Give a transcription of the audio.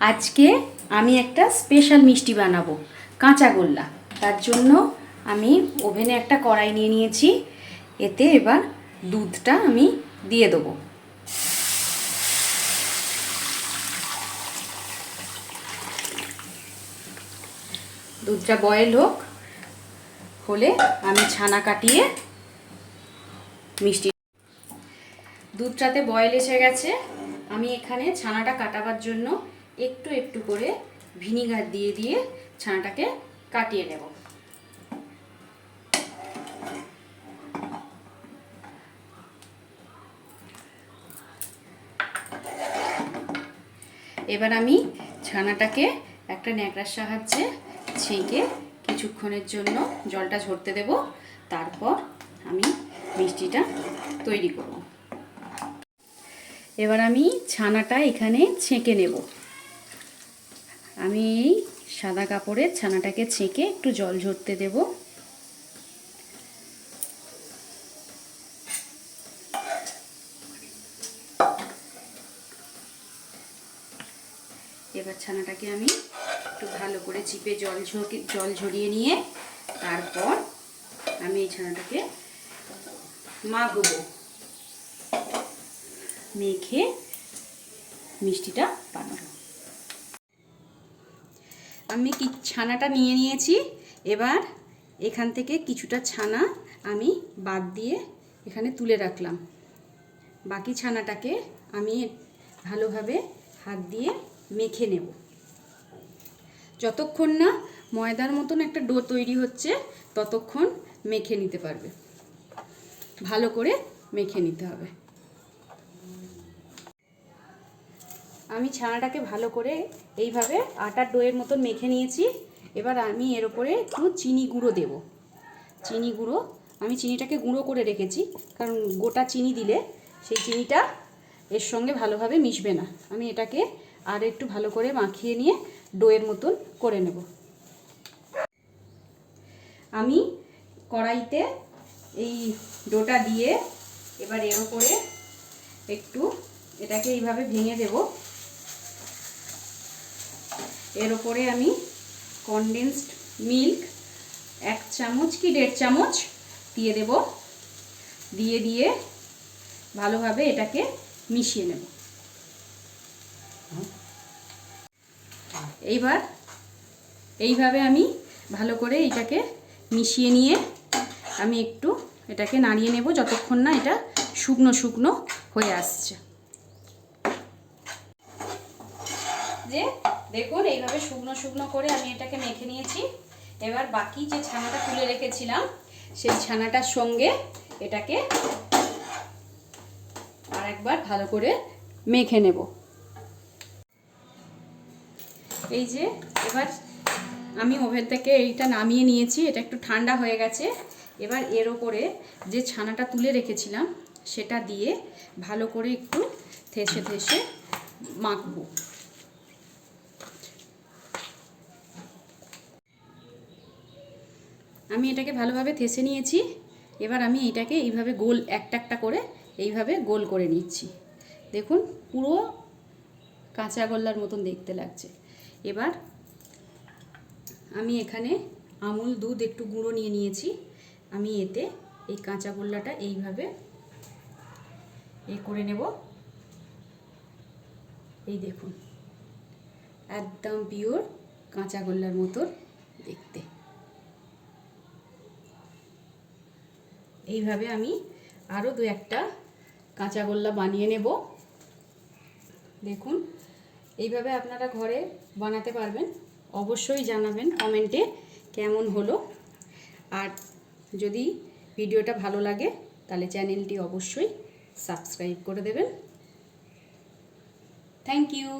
আজকে আমি একটা স্পেশাল মিষ্টি বানাবো, কাঁচা গোল্লা। তার জন্য আমি ওভেনে একটা কড়াই নিয়ে নিয়েছি, এতে এবার দুধটা আমি দিয়ে দেবো। দুধটা বয়েল হোক, হলে আমি ছানা কাটিয়ে মিষ্টি দুধটাতে বয়েল এসে গেছে। আমি এখানে ছানাটা কাটাবার জন্য একটু একটু করে ভিনিগার দিয়ে দিয়ে ছানাটাকে কাটিয়ে নেব। এবার আমি ছানাটাকে একটা ন্যাকড়ার সাহায্যে ছেঁকে কিছুক্ষণের জন্য জলটা ঝরতে দেব। তারপর আমি মিষ্টিটা তৈরি করব। এবার আমি ছানাটা এখানে ছেঁকে নেব। আমি এই সাদা কাপড়ের ছানাটাকে ছেঁকে একটু জল ঝরতে দেব। এবার ছানাটাকে আমি একটু ভালো করে চিপে জল জল ঝরিয়ে নিয়ে তারপর আমি এই ছানাটাকে মাখবো। মেখে মিষ্টিটা বানাবো। আমি কি ছানাটা নিয়ে নিয়েছি? এবার এখান থেকে কিছুটা ছানা আমি বাদ দিয়ে এখানে তুলে রাখলাম। বাকি ছানাটাকে আমি ভালোভাবে হাত দিয়ে মেখে নেব। যতক্ষণ না ময়দার মতন একটা ডো তৈরি হচ্ছে, ততক্ষণ মেখে নিতে পারবে। ভালো করে মেখে নিতে হবে। আমি ছানাটাকে ভালো করে এইভাবে আটার ডোয়ের মতন মেখে নিয়েছি। এবার আমি এর ওপরে একটু চিনি গুঁড়ো দেব। চিনি গুঁড়ো, আমি চিনিটাকে গুঁড়ো করে রেখেছি, কারণ গোটা চিনি দিলে সেই চিনিটা এর সঙ্গে ভালোভাবে মিশবে না। আমি এটাকে আর একটু ভালো করে মাখিয়ে নিয়ে ডোয়ের মতন করে নেব। আমি কড়াইতে এই ডোটা দিয়ে এবার এর উপরে একটু এটাকে এইভাবে ভেঙে দেব। এর ওপরে আমি কনডেন্সড মিল্ক এক চামচ কি দেড় চামচ দিয়ে দেব। দিয়ে দিয়ে ভালোভাবে এটাকে মিশিয়ে নেব। এইবার এইভাবে আমি ভালো করে এটাকে মিশিয়ে নিয়ে আমি একটু এটাকে নাড়িয়ে নেব যতক্ষণ না এটা শুকনো শুকনো হয়ে আসছে। যে দেখুন, এইভাবে শুকনো শুকনো করে আমি এটাকে মেখে নিয়েছি। এবার বাকি যে ছানাটা তুলে রেখেছিলাম, সেই ছানাটার সঙ্গে এটাকে আরেকবার ভালো করে মেখে নেব। এই যে, এবার আমি ওভেন থেকে এইটা নামিয়ে নিয়েছি, এটা একটু ঠান্ডা হয়ে গেছে। এবার এর ওপরে যে ছানাটা তুলে রেখেছিলাম, সেটা দিয়ে ভালো করে একটু থেসে থেসে মাখবো। আমি এটাকে ভালোভাবে থেসে নিয়েছি। এবার আমি এটাকে এইভাবে গোল একটা একটা করে এইভাবে গোল করে নিচ্ছি। দেখুন, পুরো কাঁচা গোল্লার মতন দেখতে লাগছে। এবার আমি এখানে আমুল দুধ একটু গুঁড়ো নিয়ে নিয়েছি। আমি এতে এই কাঁচা গোল্লাটা এইভাবে এ করে নেব। এই দেখুন, একদম পিওর কাঁচা গোল্লার মতন দেখতে। এইভাবে আমি আরও দু একটা কাঁচা গোল্লা বানিয়ে নেব। দেখুন, এইভাবে আপনারা ঘরে বানাতে পারবেন। অবশ্যই জানাবেন কমেন্টে কেমন হলো। আর যদি ভিডিওটা ভালো লাগে, তাহলে চ্যানেলটি অবশ্যই সাবস্ক্রাইব করে দেবেন। Thank you.